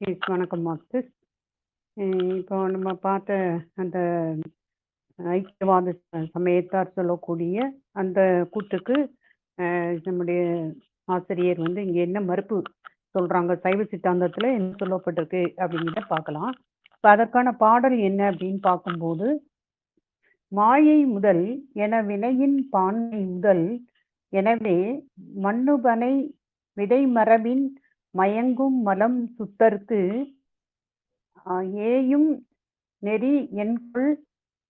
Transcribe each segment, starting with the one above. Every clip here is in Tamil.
எஸ் வணக்கம் மாஸ்டர். இப்போ நம்ம பார்த்த அந்த ஐக்கியவாத சமயத்தார் சொல்லக்கூடிய அந்த கூற்றுக்கு நம்முடைய ஆசிரியர் வந்து இங்கே என்ன மறுப்பு சொல்கிறாங்க சைவ சித்தாந்தத்தில் என்ன சொல்லப்பட்டிருக்கு அப்படிங்கிறத பார்க்கலாம். இப்போ அதற்கான பாடல் என்ன அப்படின்னு பார்க்கும்போது மாயை முதல் என வினையின் பான்மை முதல் எனவே மண்ணுபனை விடைமரபின் மயங்கும் மலம் சுத்தர்க்கு ஏயும் நெறி என்குள்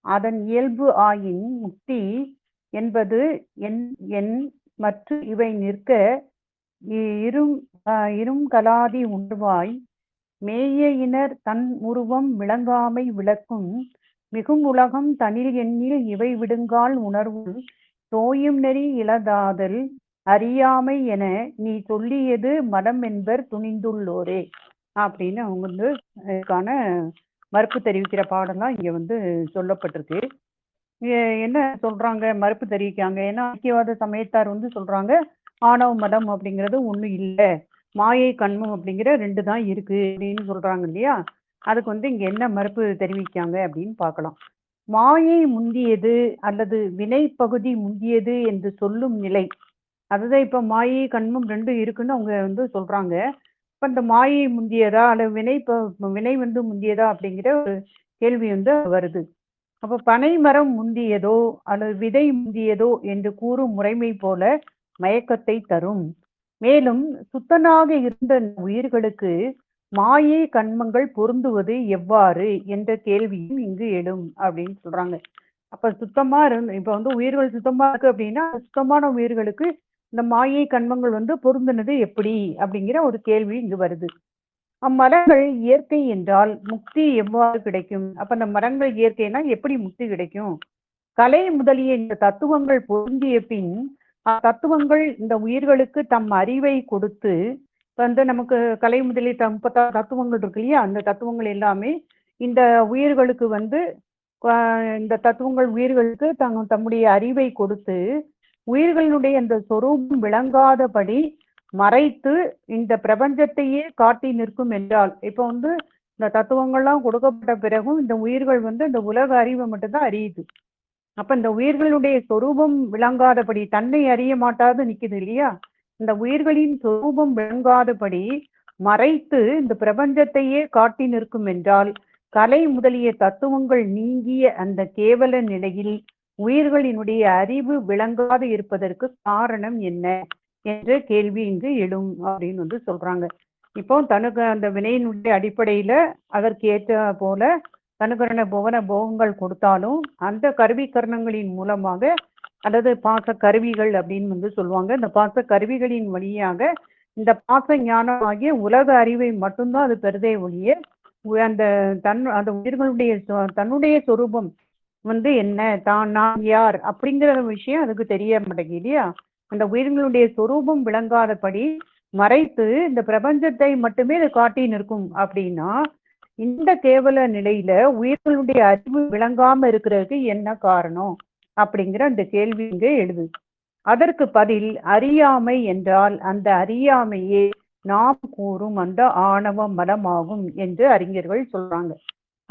அதன் இயல்பு ஆயின் முக்தி என்பது என் என் மற்ற இவை நிற்க இ- இரும் இரும் கலாதி உணர்வாய் மேய இனர் தன் உருவம் விளங்காமை விளக்கும் மிகும் உலகம் தனில் எண்ணில் இவை விடுங்கால் உணர்வு தோயும் நெறி இழதாதல் அறியாமை என நீ சொல்லியது மடம் என்பர் துணிந்துள்ளோரே அப்படின்னு அவங்க வந்து இதுக்கான மறுப்பு தெரிவிக்கிற பாடம்லாம் இங்க வந்து சொல்லப்பட்டிருக்கு. என்ன சொல்றாங்க? மறுப்பு தெரிவிக்காங்க ஏன்னா ஐக்கியவாத சமயத்தார் வந்து சொல்றாங்க ஆணவ மதம் அப்படிங்கிறது ஒன்றும் இல்லை மாயை கண்மம் அப்படிங்கிற ரெண்டு தான் இருக்கு அப்படின்னு சொல்றாங்க இல்லையா? அதுக்கு வந்து இங்க என்ன மறுப்பு தெரிவிக்காங்க அப்படின்னு பார்க்கலாம். மாயை முந்தியது அல்லது வினை பகுதி முந்தியது என்று சொல்லும் நிலை அதுதான் இப்போ மாயை கண்மம் ரெண்டும் இருக்குன்னு அவங்க வந்து சொல்றாங்க. இப்ப இந்த மாயை முந்தியதா அல்லது வினை இப்போ வினை வந்து முந்தியதா அப்படிங்கிற ஒரு கேள்வி வந்து வருது. அப்ப பனை மரம் முந்தியதோ அல்லது விதை முந்தியதோ என்று கூறும் முறைமை போல மயக்கத்தை தரும். மேலும் சுத்தனாக இருந்த உயிர்களுக்கு மாயை கண்மங்கள் பொருந்துவது எவ்வாறு என்ற கேள்வியும் இங்கு எழும் அப்படின்னு சொல்றாங்க. அப்ப சுத்தமா இருந்து இப்ப வந்து உயிர்கள் சுத்தமா இருக்கு அப்படின்னா சுத்தமான உயிர்களுக்கு இந்த மாயை கண்மங்கள் வந்து பொருந்தினது எப்படி அப்படிங்கிற ஒரு கேள்வி இங்கு வருது. அம்மரங்கள் இயற்கை என்றால் முக்தி எவ்வாறு கிடைக்கும்? அப்ப அந்த மரங்கள் இயற்கைனா எப்படி முக்தி கிடைக்கும்? கலை முதலிய இந்த தத்துவங்கள் பொருந்திய பின் அத்தத்துவங்கள் இந்த உயிர்களுக்கு தம் அறிவை கொடுத்து வந்து நமக்கு கலை முதலிய முப்பத்தாறு தத்துவங்கள் இருக்கு இல்லையா? அந்த தத்துவங்கள் எல்லாமே இந்த உயிர்களுக்கு வந்து இந்த தத்துவங்கள் உயிர்களுக்கு தங் தம்முடைய அறிவை கொடுத்து உயிர்களினுடைய அந்த சொரூபம் விளங்காதபடி மறைத்து இந்த பிரபஞ்சத்தையே காட்டி நிற்கும் என்றால் இப்போ வந்து இந்த தத்துவங்கள்லாம் கொடுக்கப்பட்ட பிறகும் இந்த உயிர்கள் வந்து இந்த உலக அறிவை மட்டும்தான் அறியுது. அப்ப இந்த உயிர்களுடைய சொரூபம் விளங்காதபடி தன்னை அறிய மாட்டாது நிக்குது இல்லையா? இந்த உயிர்களின் சொரூபம் விளங்காதபடி மறைத்து இந்த பிரபஞ்சத்தையே காட்டி நிற்கும் என்றால் கலை முதலிய தத்துவங்கள் நீங்கிய அந்த கேவல நிலையில் உயிர்களினுடைய அறிவு விளங்காது இருப்பதற்கு காரணம் என்ன என்ற கேள்வி இங்கு எழும் அப்படின்னு வந்து சொல்றாங்க. இப்போ தனுக்கு அந்த வினையினுடைய அடிப்படையில அதற்கு ஏற்ற போல தனுகரண புவன போகங்கள் கொடுத்தாலும் அந்த கருவி கரணங்களின் மூலமாக அல்லது பாச கருவிகள் அப்படின்னு வந்து சொல்லுவாங்க. இந்த பாச கருவிகளின் வழியாக இந்த பாச ஞானம் ஆகிய உலக அறிவை மட்டும்தான் அது பெறுதே ஒழிய அந்த தன் அந்த உயிர்களுடைய சொ- தன்னுடைய சொரூபம் வந்து என்ன தான் நான் யார் அப்படிங்கிற விஷயம் அதுக்கு தெரிய மாட்டேங்குது இல்லையா? அந்த உயிர்களுடைய சொரூபம் விளங்காதபடி மறைத்து இந்த பிரபஞ்சத்தை மட்டுமே அது காட்டி நிற்கும் அப்படின்னா இந்த கேவல நிலையில உயிர்களுடைய அறிவு விளங்காம இருக்கிறதுக்கு என்ன காரணம் அப்படிங்கிற அந்த கேள்வி இங்கே எழுது. அதற்கு பதில் அறியாமை என்றால் அந்த அறியாமையே நாம் கூறும் அந்த ஆணவ மலமாகும் என்று அறிஞர்கள் சொல்றாங்க.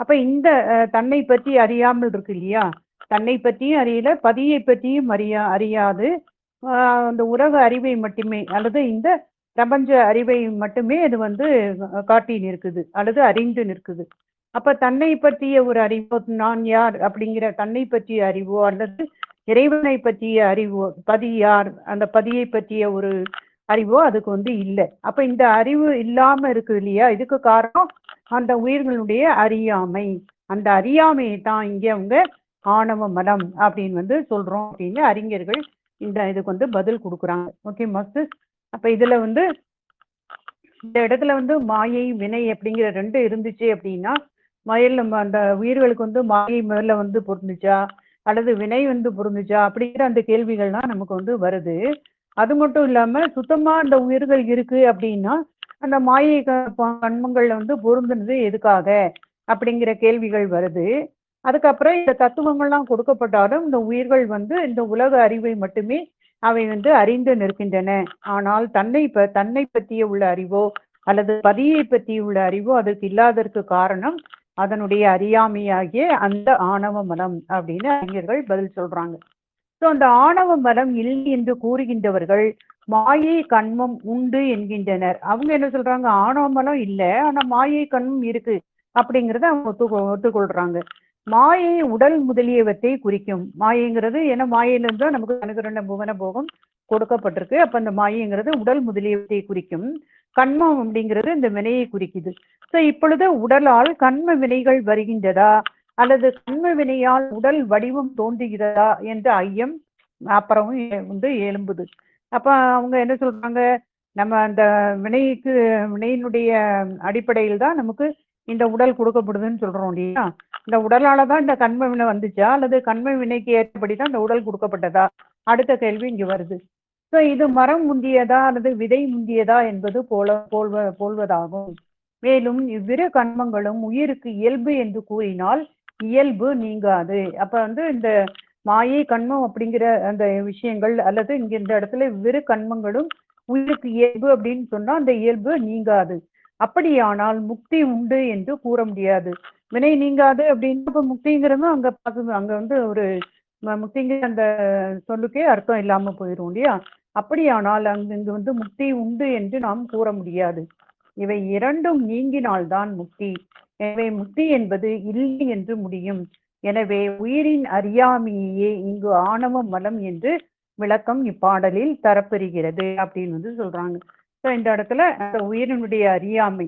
அப்ப இந்த தன்னை பற்றி அறியாமல் இருக்கு இல்லையா? தன்னை பற்றியும் அறியல பதியை பற்றியும் அறியா அறியாது. அந்த உலக அறிவை மட்டுமே அல்லது இந்த பிரபஞ்ச அறிவை மட்டுமே அது வந்து காட்டி நிற்குது அல்லது அறிந்து நிற்குது. அப்ப தன்னை பற்றிய ஒரு அறிவோ நான் யார் அப்படிங்கிற தன்னை பற்றிய அறிவோ அல்லது இறைவனை பற்றிய அறிவோ பதி யார் அந்த பதியை பற்றிய ஒரு அறிவோ அதுக்கு வந்து இல்லை. அப்ப இந்த அறிவு இல்லாம இருக்கு இல்லையா? இதுக்கு காரணம் அந்த உயிர்களுடைய அறியாமை. அந்த அறியாமையை தான் இங்கே அவங்க ஆணவ மலம் அப்படின்னு வந்து சொல்றோம் அப்படின்னு அறிஞர்கள் இந்த இதுக்கு வந்து பதில் கொடுக்குறாங்க. ஓகே மாஸ்டர் அப்ப இதுல வந்து இந்த இடத்துல வந்து மாயை வினை அப்படிங்கிற ரெண்டு இருந்துச்சு அப்படின்னா மயில் நம்ம அந்த உயிர்களுக்கு வந்து மாயை முதல்ல வந்து பொருந்துச்சா? அல்லது வினை வந்து பொருந்துச்சா? அப்படிங்கிற அந்த கேள்விகள்லாம் நமக்கு வந்து வருது. அது மட்டும் இல்லாம சுத்தமா அந்த உயிர்கள் இருக்கு அப்படின்னா அந்த மாயை கண்மங்கள்ல வந்து பொருந்துனது எதுக்காக? அப்படிங்கிற கேள்விகள் வருது. அதுக்கப்புறம் இந்த தத்துவங்கள்லாம் கொடுக்கப்பட்டாலும் இந்த உயிர்கள் வந்து இந்த உலக அறிவை மட்டுமே அவை வந்து அறிந்து நிற்கின்றன. ஆனால் தன்னை ப தன்னை பற்றிய உள்ள அறிவோ அல்லது பதியை பற்றியுள்ள அறிவோ அதற்கு இல்லாததற்கு காரணம் அதனுடைய அறியாமையாகிய அந்த ஆணவ மலம் அப்படின்னு அறிஞர்கள் பதில் சொல்றாங்க. ஸோ அந்த ஆணவ மலம் இல்லை என்று கூறுகின்றவர்கள் மாயை கண்மம் உண்டு என்கின்றனர். அவங்க என்ன சொல்றாங்க? ஆணவமலம் இல்லை. ஆனா மாயை கண்மம் இருக்கு அப்படிங்கறத அவங்க ஒத்து ஒத்துக்கொள்றாங்க. மாயை உடல் முதலியவற்றை குறிக்கும். மாயைங்கிறது ஏன்னா மாயையிலிருந்து தான் நமக்கு அனுகரண புவன போகம் கொடுக்கப்பட்டிருக்கு. அப்ப அந்த மாயைங்கிறது உடல் முதலியவற்றை குறிக்கும். கண்மம் அப்படிங்கிறது இந்த வினையை குறிக்குது. ஸோ இப்பொழுது உடலால் கண்ம வினைகள் வருகின்றதா? அல்லது கண்ம வினையால் உடல் வடிவம் தோன்றுகிறதா? என்ற ஐயம் அப்புறம் வந்து எழும்புது. அப்ப அவங்க என்ன சொல்றாங்க? நம்ம அந்த வினைக்கு வினையினுடைய அடிப்படையில் தான் நமக்கு இந்த உடல் கொடுக்கப்படுதுன்னு சொல்றோம் இல்லையா? இந்த உடலால தான் இந்த கண்ம வினை வந்துச்சா? அல்லது கண்ம வினைக்கு ஏற்றபடி தான் இந்த உடல் கொடுக்கப்பட்டதா? அடுத்த கேள்வி இங்க வருது. ஸோ இது மரம் முந்தியதா? அல்லது விதை முந்தியதா? என்பது போல போல்வ போல்வதாகும். மேலும் இவ்விரு கண்மங்களும் உயிருக்கு இயல்பு என்று கூறினால் இயல்பு நீங்காது. அப்ப வந்து இந்த மாயை கண்மம் அப்படிங்கிற அந்த விஷயங்கள் அல்லது இங்க இந்த இடத்துல வெறு கண்மங்களும் உயிருக்கு இயல்பு அப்படின்னு சொன்னா அந்த இயல்பு நீங்காது. அப்படியானால் முக்தி உண்டு என்று கூற முடியாது. வினை நீங்காது அப்படின்னு முக்திங்கிறது அங்க பார்த்து அங்க வந்து ஒரு முக்திங்கிற அந்த சொல்லுக்கே அர்த்தம் இல்லாம போயிடும் இல்லையா? அப்படியானால் அங்கு இங்கு வந்து முக்தி உண்டு என்று நாம் கூற முடியாது. இவை இரண்டும் நீங்கினால்தான் முக்தி. எனவே முக்தி என்பது இல்லை என்று முடியும். எனவே உயிரின் அறியாமையே இங்கு ஆணவ மலம் என்று விளக்கம் இப்பாடலில் தரப்பெறுகிறது அப்படின்னு வந்து சொல்றாங்க. ஸோ இந்த இடத்துல அந்த உயிரினுடைய அறியாமை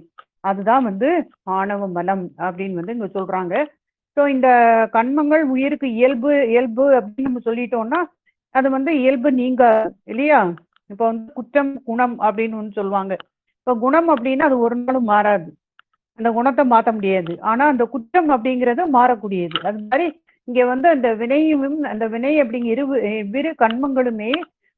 அதுதான் வந்து ஆணவ மலம் அப்படின்னு வந்து இங்க சொல்றாங்க. ஸோ இந்த கண்மங்கள் உயிருக்கு இயல்பு இயல்பு அப்படின்னு நம்ம சொல்லிட்டோம்னா அது வந்து இயல்பு நீங்க இல்லையா? இப்போ வந்து குற்றம் குணம் அப்படின்னு ஒன்று சொல்லுவாங்க. இப்போ குணம் அப்படின்னா அது ஒரு நாளும் மாறாது. அந்த குணத்தை மாற்ற முடியாது. ஆனா அந்த குற்றம் அப்படிங்கிறது மாறக்கூடியது. அது மாதிரி இங்க வந்து அந்த வினையும் அந்த வினை அப்படிங்கிற இரு இவ்விரு கண்மங்களுமே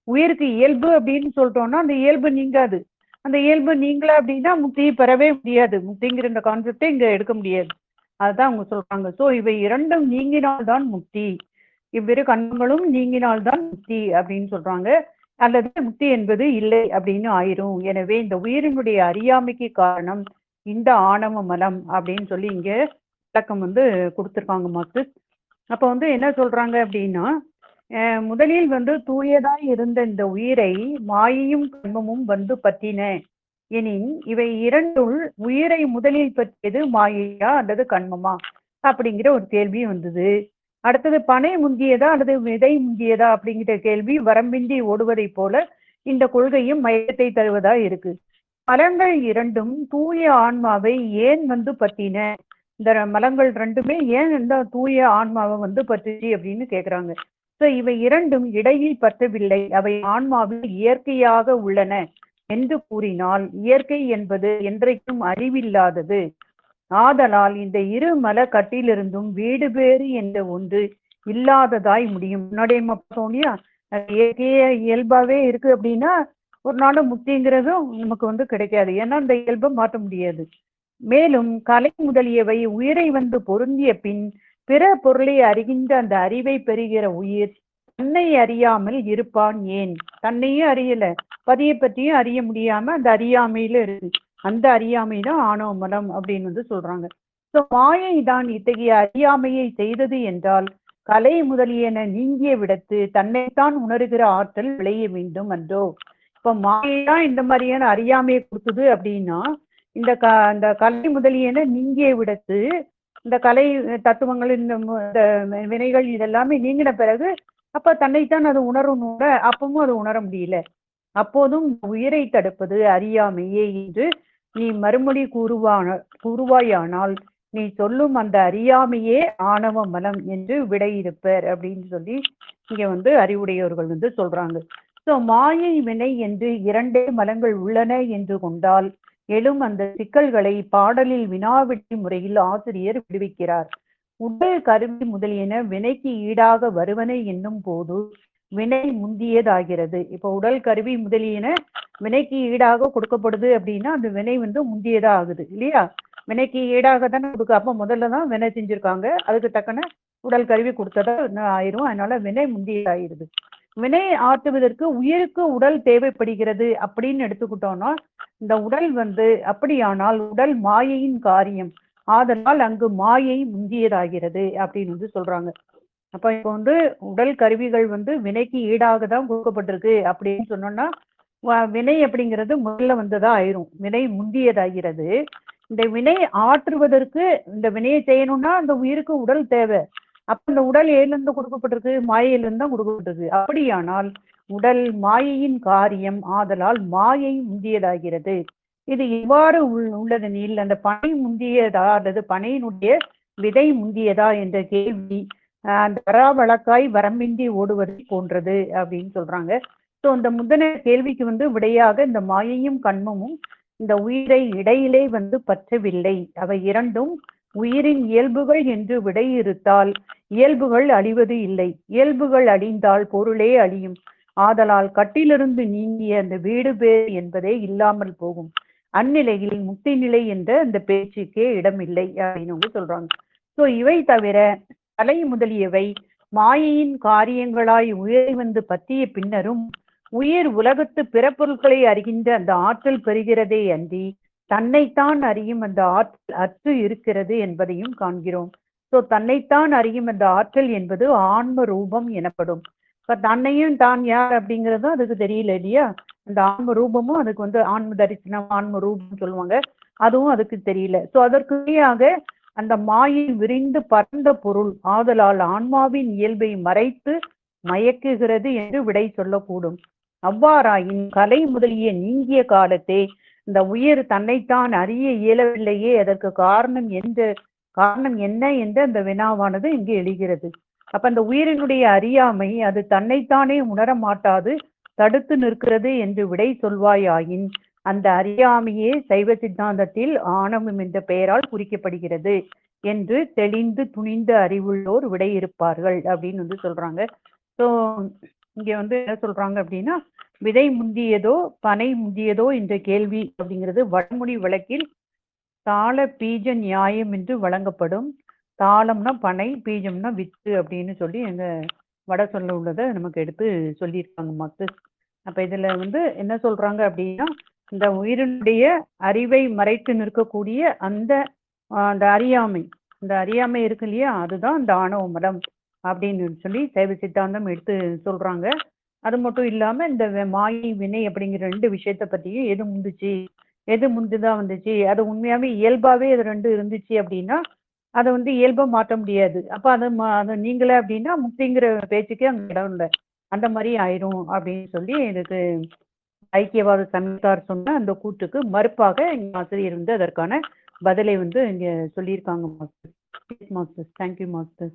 உயிருக்கு இயல்பு அப்படின்னு சொல்லிட்டோம்னா அந்த இயல்பு நீங்காது. அந்த இயல்பு நீங்களா அப்படின்னா முக்தியை பெறவே முடியாது. முக்திங்கிற இந்த கான்செப்டே இங்க எடுக்க முடியாது. அதுதான் அவங்க சொல்றாங்க. ஸோ இவை இரண்டும் நீங்கினால்தான் முக்தி. இவ்விரு கண்மங்களும் நீங்கினால்தான் முக்தி அப்படின்னு சொல்றாங்க. அல்லது முக்தி என்பது இல்லை அப்படின்னு ஆயிரும். எனவே இந்த உயிரினுடைய அறியாமைக்கு காரணம் இந்த ஆணவ மலம் அப்படின்னு சொல்லி இங்க விளக்கம் வந்து கொடுத்துருக்காங்க மார்க்சிஸ்ட் அப்போ வந்து என்ன சொல்றாங்க அப்படின்னா முதலில் வந்து தூயதாய் இருந்த இந்த உயிரை மாயையும் கண்மமும் வந்து பற்றின. எனின் இவை இரண்டுள் உயிரை முதலில் பற்றியது மாயையா அல்லது கண்மமா? அப்படிங்கிற ஒரு கேள்வி வந்தது. அடுத்தது பனை முந்தியதா அல்லது விதை முந்தியதா அப்படிங்கிற கேள்வி வரம்பின்றி ஓடுவதை போல இந்த கொள்கையும் மயக்கத்தை தருவதா இருக்கு. மலங்கள் இரண்டும் தூய ஆன்மாவை ஏன் வந்து பற்றின? இந்த மலங்கள் ரெண்டுமே ஏன் இந்த தூய ஆன்மாவை வந்து பற்றுச்சு அப்படின்னு கேக்குறாங்க. ஸோ இவை இரண்டும் இடையில் பற்றவில்லை. அவை ஆன்மாவில் இயற்கையாக உள்ளன என்று கூறினால் இயற்கை என்பது என்றைக்கும் அறிவில்லாதது. ஆதலால் இந்த இரு மல கட்டிலிருந்தும் வீடு பேறு என்ற ஒன்று இல்லாததாய் முடியும். முன்னாடியே சொன்னியா இயற்கையே இயல்பாவே இருக்கு அப்படின்னா ஒரு நாள் முக்திங்கிறதும் நமக்கு வந்து கிடைக்காது. ஏன்னா அந்த இயல்பை மாற்ற முடியாது. மேலும் கலை முதலியவை உயிரை வந்து பொருந்திய பின் பிற பொருளை அறிகின்ற அந்த அறிவை பெறுகிற உயிர் தன்னை அறியாமல் இருப்பான் ஏன்? தன்னையும் அறியல. பதியை பற்றியும் அறிய முடியாம அந்த அறியாமையில இருக்கு. அந்த அறியாமை தான் ஆணவ மலம் அப்படின்னு வந்து சொல்றாங்க. ஸோ மாயை தான் இத்தகைய அறியாமையை செய்தது என்றால் கலை முதலியன நீங்கிய விடத்து தன்னைத்தான் உணர்கிற ஆற்றல் விளைய வேண்டும் என்றோ இப்ப மாயை இந்த மாதிரியான அறியாமையை கொடுக்குது அப்படின்னா இந்த க இந்த கலை முதலியன நீங்கிய விடத்து இந்த கலை தத்துவங்கள் இந்த வினைகள் இதெல்லாமே நீங்கின பிறகு அப்ப தன்னைத்தான் அது உணரணும்ல அப்பவும் அது உணர முடியல. அப்போதும் உயிரை தடுப்பது அறியாமையே என்று நீ மறுமொழி கூறுவான கூறுவாயானால் நீ சொல்லும் அந்த அறியாமையே ஆணவ மலம் என்று விடையிருப்பர் அப்படின்னு சொல்லி இங்க வந்து அறிவுடையவர்கள் வந்து சொல்றாங்க. ஸோ மாயை வினை என்று இரண்டே மலங்கள் உள்ளன என்று கொண்டால் எழும் அந்த சிக்கல்களை பாடலில் வினாவிட்டி முறையில் ஆசிரியர் விடுவிக்கிறார். உடல் கருவி முதலியன வினைக்கு ஈடாக வருவன என்னும் போது வினை முந்தியதாகிறது. இப்போ உடல் கருவி முதலியன வினைக்கு ஈடாக கொடுக்கப்படுது அப்படின்னா அந்த வினை வந்து முந்தியதா ஆகுது இல்லையா? வினைக்கு ஈடாக தானே கொடுக்க அப்போ முதல்ல தான் வினை செஞ்சிருக்காங்க. அதுக்கு தக்கன உடல் கருவி கொடுத்ததா ஆயிரும்? அதனால வினை முந்தியதாயிருது வினை ஆற்றுவதற்கு உயிருக்கு உடல் தேவைப்படுகிறது அப்படின்னு எடுத்துக்கிட்டோம்னா இந்த உடல் வந்து அப்படியானால் உடல் மாயையின் காரியம். ஆதலால் அங்கு மாயை முந்தியதாகிறது அப்படின்னு வந்து சொல்றாங்க. அப்ப இப்போ வந்து உடல் கருவிகள் வந்து வினைக்கு ஈடாக தான் கொடுக்கப்பட்டிருக்கு அப்படின்னு சொன்னோம்னா வினை அப்படிங்கிறது முதல்ல வந்ததா ஆயிரும். வினை முந்தியதாகிறது. இந்த வினை ஆற்றுவதற்கு இந்த வினையை செய்யணும்னா அந்த உயிருக்கு உடல் தேவை. அப்ப இந்த உடல் ஏலிருந்து கொடுக்கப்பட்டிருக்கு மாயையிலிருந்து தான் கொடுக்கப்பட்டிருக்கு. அப்படியானால் உடல் மாயையின் காரியம் ஆதலால் மாயை முந்தியதாகிறது. இது இவ்வாறு உள்- உள்ளதெனில் அந்த பனை முந்தியதா அல்லது பனையினுடைய விதை முந்தியதா என்ற கேள்வி ஆஹ் அந்த வராவழக்காய் வரம்பின்றி ஓடுவதை போன்றது அப்படின்னு சொல்றாங்க. ஸோ இந்த முந்தின கேள்விக்கு வந்து விடையாக இந்த மாயையும் கண்மமும் இந்த உயிரை இடையிலே வந்து பற்றவில்லை. அவை இரண்டும் உயிரின் இயல்புகள் என்று விடையிறுத்தால் இயல்புகள் அழிவது இல்லை. இயல்புகள் அழிந்தால் பொருளே அழியும். ஆதலால் கட்டிலிருந்து நீங்கிய அந்த வீடு பேர் என்பதே இல்லாமல் போகும். அந்நிலையில் முக்தி நிலை என்ற அந்த பேச்சுக்கே இடமில்லை அப்படின்னு சொல்றாங்க. ஸோ இவை தவிர கலை முதலியவை மாயையின் காரியங்களாய் உயிரை வந்து பற்றிய பின்னரும் உயிர் உலகத்து பிற பொருட்களை அறிகின்ற அந்த ஆற்றல் பெறுகிறதே அன்றி தன்னைத்தான் அறியும் அந்த ஆற்றல் அற்று இருக்கிறது என்பதையும் காண்கிறோம். ஸோ தன்னைத்தான் அறியும் அந்த ஆற்றல் என்பது ஆன்ம ரூபம் எனப்படும். இப்ப தன்னையும் தான் யார் அப்படிங்கறதும் அதுக்கு தெரியல இல்லையா? அந்த ஆன்ம ரூபமும் அதுக்கு வந்து ஆன்ம தரிசனம் ஆன்ம ரூபம் சொல்லுவாங்க. அதுவும் அதுக்கு தெரியல. ஸோ அதற்குரியாக அந்த மாயின் விரிந்து பரந்த பொருள் ஆதலால் ஆன்மாவின் இயல்பை மறைத்து மயக்குகிறது என்று விடை சொல்லக்கூடும். அவ்வாறாயின் கலை முதலிய நீங்கிய காலத்தே இந்த உயிர் தன்னைத்தான் அறிய இயலவில்லையே அதற்கு காரணம் என்ற காரணம் என்ன என்று அந்த வினாவானது இங்கு எழுகிறது. அப்ப அந்த உயிரினுடைய அறியாமை அது தன்னைத்தானே உணர மாட்டாது தடுத்து நிற்கிறது என்று விடை சொல்வாயாயின் அந்த அறியாமையே சைவ சித்தாந்தத்தில் ஆணவம் என்ற பெயரால் குறிக்கப்படுகிறது என்று தெளிந்து துணிந்த அறிவுள்ளோர் விடை இருப்பார்கள் அப்படின்னு வந்து சொல்றாங்க. ஸோ இங்க வந்து என்ன சொல்றாங்க அப்படின்னா விதை முந்தியதோ பனை முந்தியதோ என்ற கேள்வி அப்படிங்கிறது வடமொழி வழக்கில் தாள பீஜ நியாயம் என்று வழங்கப்படும். தாளம்னா பனை பீஜம்னா வித்து அப்படின்னு சொல்லி எங்க வட சொல்ல உள்ளதை நமக்கு எடுத்து சொல்லியிருக்காங்க மாஸ்டர் அப்ப இதுல வந்து என்ன சொல்றாங்க அப்படின்னா இந்த உயிரினுடைய அறிவை மறைத்து நிற்கக்கூடிய அந்த அந்த அறியாமை இந்த அறியாமை இருக்கு இல்லையா அதுதான் தானவ மடம். அப்படின்னு சொல்லி சைவ சித்தாந்தம் எடுத்து சொல்றாங்க. அது மட்டும் இல்லாம இந்த வி- மாயை வினை அப்படிங்கிற ரெண்டு விஷயத்த பத்தியும் எது முந்துச்சு? எது முந்துதான் வந்துச்சு? அது உண்மையாவே இயல்பாவே அது ரெண்டு இருந்துச்சு அப்படின்னா அதை வந்து இயல்பா மாற்ற முடியாது. அப்ப அது ம- அது நீங்களே அப்படின்னா முக்திங்கிற பேச்சுக்கே அங்க இடம் இல்லை. அந்த மாதிரி ஆயிரும் அப்படின்னு சொல்லி இதுக்கு ஐக்கியவாத சமயத்தார் சொன்ன அந்த கூட்டுக்கு மறுப்பாக இங்க ஆசிரியர் வந்து அதற்கான பதிலை வந்து இங்க சொல்லியிருக்காங்க மாஸ்டர். Master thank you master.